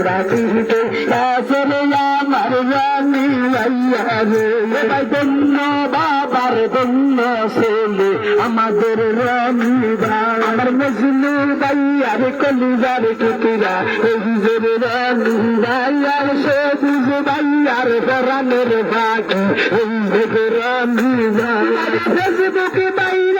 রাখিতে আসলে আমার রানী ভাইয়া রে ভাই ধন্য বাবার ধন্য ছেলে আমাদের রানী ভাই আমার মজনু ভাইয়ার কলিজার টুকিরা এই যে রানী ভাইয়ার সবুজ ভাইয়ার এই যে রানী বাইরে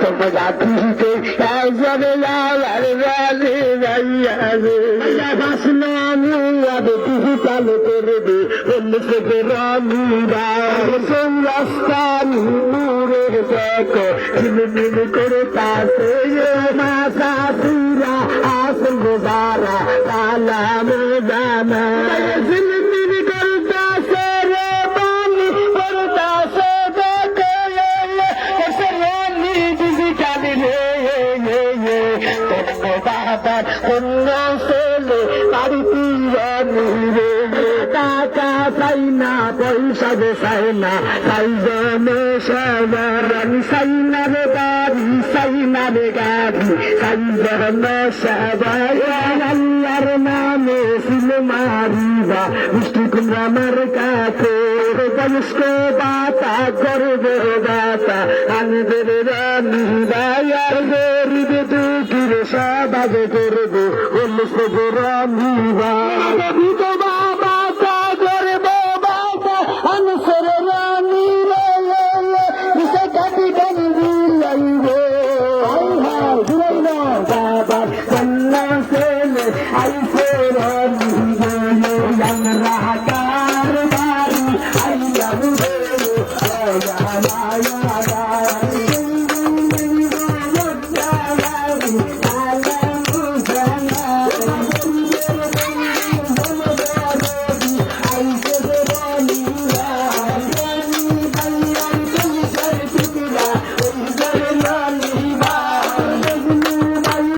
তোমার জাতিতে যাবে লালার রালে ভাইয়া রে বাসনামু আবে তুই চালু করবে অন্য থেকে রামু রাস্তা নূরে গোজারা সালাম বাবার অন্য ছেলে বাড়িতে রানী রে টাকা চাই না পয়সা গো চাই না চাই জনে সবারানি চাই না রে বাড়ি চাই না রে গাড়ি চাই জনে সবাই আল্লাহর নামে সিল মারিবা মিষ্টি কুমড়া মার কাছে বয়স্ক বাতা করবে দাতা আনবে রানী বায়ার গরিব দুঃখীর করব বা